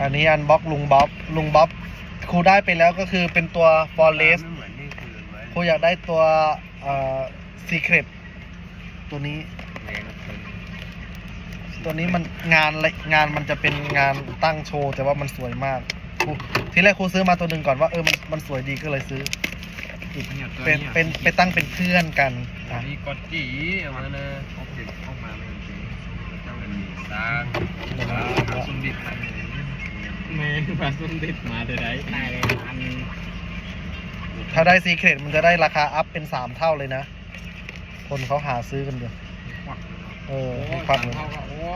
อันนี้อันบ็อกลุงบ๊อบลุงบ๊อบครูได้ไปแล้วก็คือเป็นตัวฟอเรสไม่เหมือนที่คุยกันไว้ครูอยากได้ตัวเอ่อซีเครตตัวนี้ แรงเกินตัวนี้มันงานละงานมันจะเป็นงานตั้งโชว์ แต่ว่ามันสวยมากครูทีแรกครูซื้อมาตัวหนึ่งก่อนว่าเออมันมันสวยดีก็เลยซื้อ เนี่ยตัวเป็นยเป็นไปตั้งเป็นเพื่อนกันอัอะนนี้กดจีเอามาเลยออกเด็กออกมาไม่จริงเจ้าเป็นสร้างสร้างสุนดิตมัน แม่งมาส้มดิดมาเดี๋ยวได้ตายเลยอันถ้าได้ซีเครตมันจะได้ราคาอัพเป็นสามเท่าเลยนะ คนเขาหาซื้อกันอยู่ควักเออโอ้ให้ยควัสากมเลยเท่าก็โอ้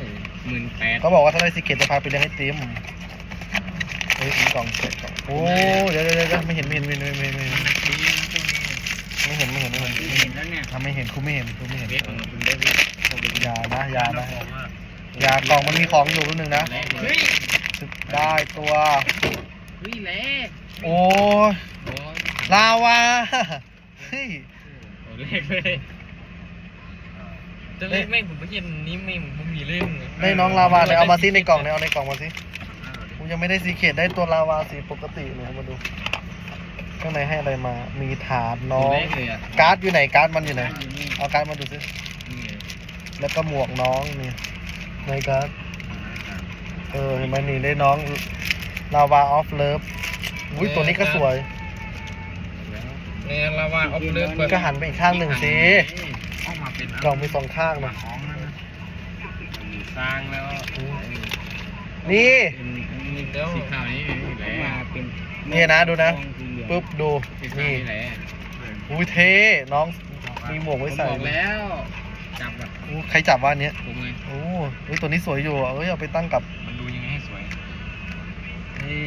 ยหมื่นแปดเขาบอกว่าถ้าได้ซีเครตจะพาไปเลี้ยงไอติมเฮ้ยกล่องเสร็จกล่องโอ้เดี๋ยวเดี๋ยวเดี๋ยวไม่เห็นไม่เห็นไม่เห็นไม่เห็นไม่เห็นไม่เห็นไม่เห็นไม่เห็นไม่เห็นเห็นแล้วเนี่ยทำไม่เห็นคุณไม่เห็นคุณไม่เห็นเด็กของคุณเด็กอย่านะอย่านะของอะอย่ากล่องมันมีของอยู่นิดนึงนะ เฮ้ย ได้ตัวเฮ้ยแหละโอ้ยโอ้ยลาวาเฮ้ยโอ้เล็กเลยจะเล็กแม่งผมไม่เห็นนี้ไม่ผมมีเรื่องได้น้องลาวาเลยเอามาซิในกล่องเนี่ยเอาในกล่องมาสิกูยังไม่ได้ซีเครตได้ตัวลาวาสีปกติเลยมาดูข้างในให้อะไรมา มีถาดน้องเล็กเลยอะการ์ดอยู่ไหน การ์ดมันอยู่ไหนอยู่นี่เอาการ์ดมาดูสินี่แล้วก็หมวกน้องนี่ในการ์ด เออเห็นไหมนี่ได้น้องลาวาออฟเลิฟอุ้ยตัวนี้ก็สวยเนี่ยลาวาออฟเลิฟก็หันไปอีกข้างหนึ่งสิออกมาเป็นกล่องมีสองข้างมานะท้องนั่นนะมีสร้างแล้วนี่นี่เดี๋ยวสีขาวนี่แหละมาเป็นนี่นะดูนะปุ๊บดูสีขาวนี่นี่แหละอุ้ยเท่น้องมีหมวกผไว้มใส่บอกแล้ว จับอะอู้ใครจับว่าอันเนี้ยผมไงโอ้เฮ้ยตัวนี้สวยอยู่อะเอ้ยเอาไปตั้งกับมันดูยังไงให้สวย นี่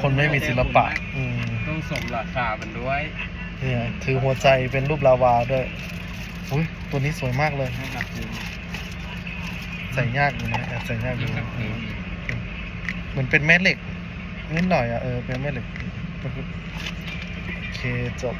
คนไม่มีศิลปะ อืมต้องสมราคามันด้วยเนี่ยถือหัวใจเป็นรูปลาวาด้วยอุ้ยตัวนี้สวยมากเลย ให้กับคุณใส่ยากอยู่นะแอบใส่ยากอยู่ให้กับคุณเหมือนเป็นแม่เหล็กนิดหน่อยอะเออเป็นแม่เหล็กโอเคจบ